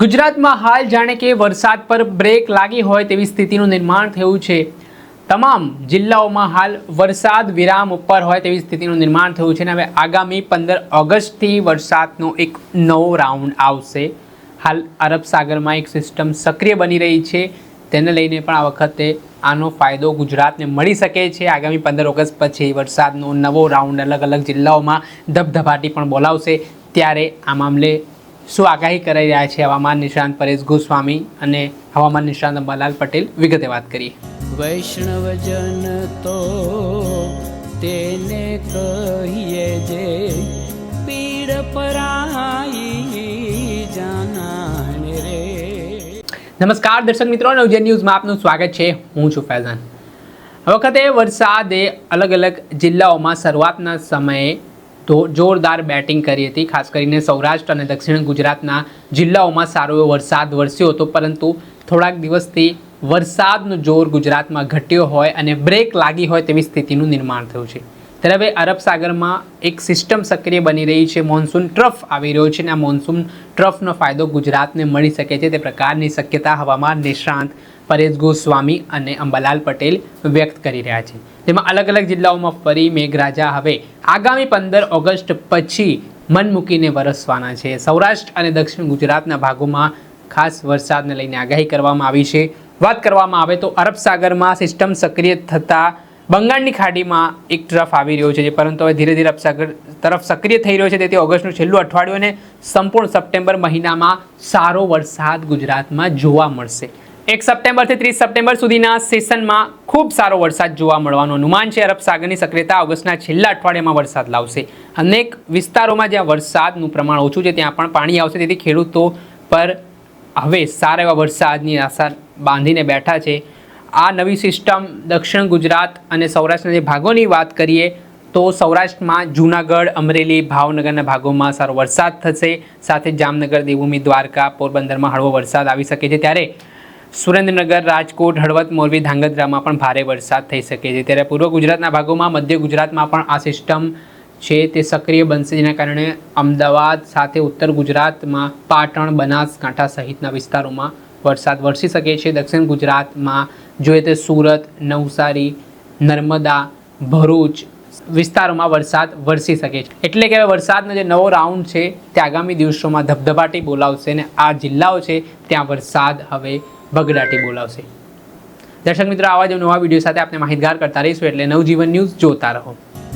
ગુજરાતમાં હાલ જાણે કે વરસાદ પર બ્રેક લાગી હોય તેવી સ્થિતિનું નિર્માણ થયું છે. તમામ જિલ્લાઓમાં હાલ વરસાદ વિરામ ઉપર હોય તેવી સ્થિતિનું નિર્માણ થયું છે અને હવે આગામી પંદર ઓગસ્ટથી વરસાદનો એક નવો રાઉન્ડ આવશે. હાલ અરબ સાગરમાં એક સિસ્ટમ સક્રિય બની રહી છે. તેને લઈને પણ આ વખતે આનો ફાયદો ગુજરાતને મળી શકે છે. આગામી પંદર ઓગસ્ટ પછી વરસાદનો નવો રાઉન્ડ અલગ અલગ જિલ્લાઓમાં ધબધબાટી પણ બોલાવશે. ત્યારે આ મામલે શું આગાહી કરાઈ રહ્યા છે હવામાન નિષ્ણાંત પરેશ ગોસ્વામી અને હવામાન નિષ્ણાંત અંબાલાલ પટેલ વિગતે વાત કરીએ. વૈષ્ણવજન તો તેને કહીએ જે પીડ પરાઈ જાનાને રે. નમસ્કાર દર્શક મિત્રો નવજન ન્યૂઝમાં આપનું સ્વાગત છે. હું છું ફૈઝાન. વખતે વરસાદે અલગ અલગ જિલ્લાઓમાં શરૂઆતના સમયે જોરદાર બેટિંગ કરી હતી. ખાસ કરીને સૌરાષ્ટ્ર અને દક્ષિણ ગુજરાતના જિલ્લાઓમાં સારો એવો વરસાદ વરસ્યો હતો. પરંતુ થોડાક દિવસથી વરસાદનું જોર ગુજરાતમાં ઘટ્યો હોય અને બ્રેક લાગી હોય તેવી સ્થિતિનું નિર્માણ થયું છે. ત્યારે હવે અરબ સાગરમાં એક સિસ્ટમ સક્રિય બની રહી છે. મોન્સૂન ટ્રફ આવી રહ્યો છે અને આ મોન્સૂન ટ્રફનો ફાયદો ગુજરાતને મળી શકે છે. તે પ્રકારની શક્યતા હવામાન નિષ્ણાંત પરેશ ગોસ્વામી અને અંબાલાલ પટેલ વ્યક્ત કરી રહ્યા છે. તેમાં અલગ અલગ જિલ્લાઓમાં ફરી મેઘરાજા હવે આગામી પંદર ઓગસ્ટ પછી મન મૂકીને વરસવાના છે. સૌરાષ્ટ્ર અને દક્ષિણ ગુજરાતના ભાગોમાં ખાસ વરસાદને લઈને આગાહી કરવામાં આવી છે. વાત કરવામાં આવે તો અરબ સાગરમાં સિસ્ટમ સક્રિય થતાં બંગાળની ખાડીમાં એક ટ્રફ આવી રહ્યો છે, જે પરંતુ હવે ધીરે ધીરે અપસાગર તરફ સક્રિય થઈ રહ્યો છે. તેથી ઓગસ્ટનું છેલ્લું અઠવાડિયું અને સંપૂર્ણ સપ્ટેમ્બર મહિનામાં સારો વરસાદ ગુજરાતમાં જોવા મળશે. એક સપ્ટેમ્બરથી ત્રીસ સપ્ટેમ્બર સુધીના સેશનમાં ખૂબ સારો વરસાદ જોવા મળવાનું અનુમાન છે. અરબ સાગરની સક્રિયતા ઓગસ્ટના છેલ્લા અઠવાડિયામાં વરસાદ લાવશે. અનેક વિસ્તારોમાં જ્યાં વરસાદનું પ્રમાણ ઓછું છે, ત્યાં પણ પાણી આવશે. તેથી ખેડૂતો પર હવે સારા એવા વરસાદની આશા બાંધીને બેઠા છે. આ નવી સિસ્ટમ દક્ષિણ ગુજરાત અને સૌરાષ્ટ્રના જે ભાગોની વાત કરીએ, તો સૌરાષ્ટ્રમાં જૂનાગઢ, અમરેલી, ભાવનગરના ભાગોમાં સારો વરસાદ થશે. સાથે જામનગર, દેવભૂમિ, દ્વારકા, પોરબંદરમાં હળવો વરસાદ આવી શકે છે. ત્યારે સુરેન્દ્રનગર, રાજકોટ, હળવદ, મોરબી, ધાંગધ્રામાં પણ ભારે વરસાદ થઈ શકે છે. ત્યારે પૂર્વ ગુજરાતના ભાગોમાં મધ્ય ગુજરાતમાં પણ આ સિસ્ટમ છે તે સક્રિય બનશે જેના કારણે અમદાવાદ સાથે ઉત્તર ગુજરાતમાં પાટણ, બનાસકાંઠા સહિતના વિસ્તારોમાં વરસાદ વરસી શકે છે. દક્ષિણ ગુજરાતમાં જોઈએ તો સુરત, નવસારી, નર્મદા, ભરૂચ વિસ્તારોમાં વરસાદ વરસી શકે છે. એટલે કે વરસાદનો જે નવો રાઉન્ડ છે તે આગામી દિવસોમાં ધબધબાટી બોલાવશે અને આ જિલ્લાઓ છે ત્યાં વરસાદ હવે બગડાટી બોલાવશે. દર્શક મિત્રો, આવા જ નવા વીડિયો સાથે આપણે માહિતગાર કરતા રહીશું. એટલે નવજીવન ન્યૂઝ જોતા રહો.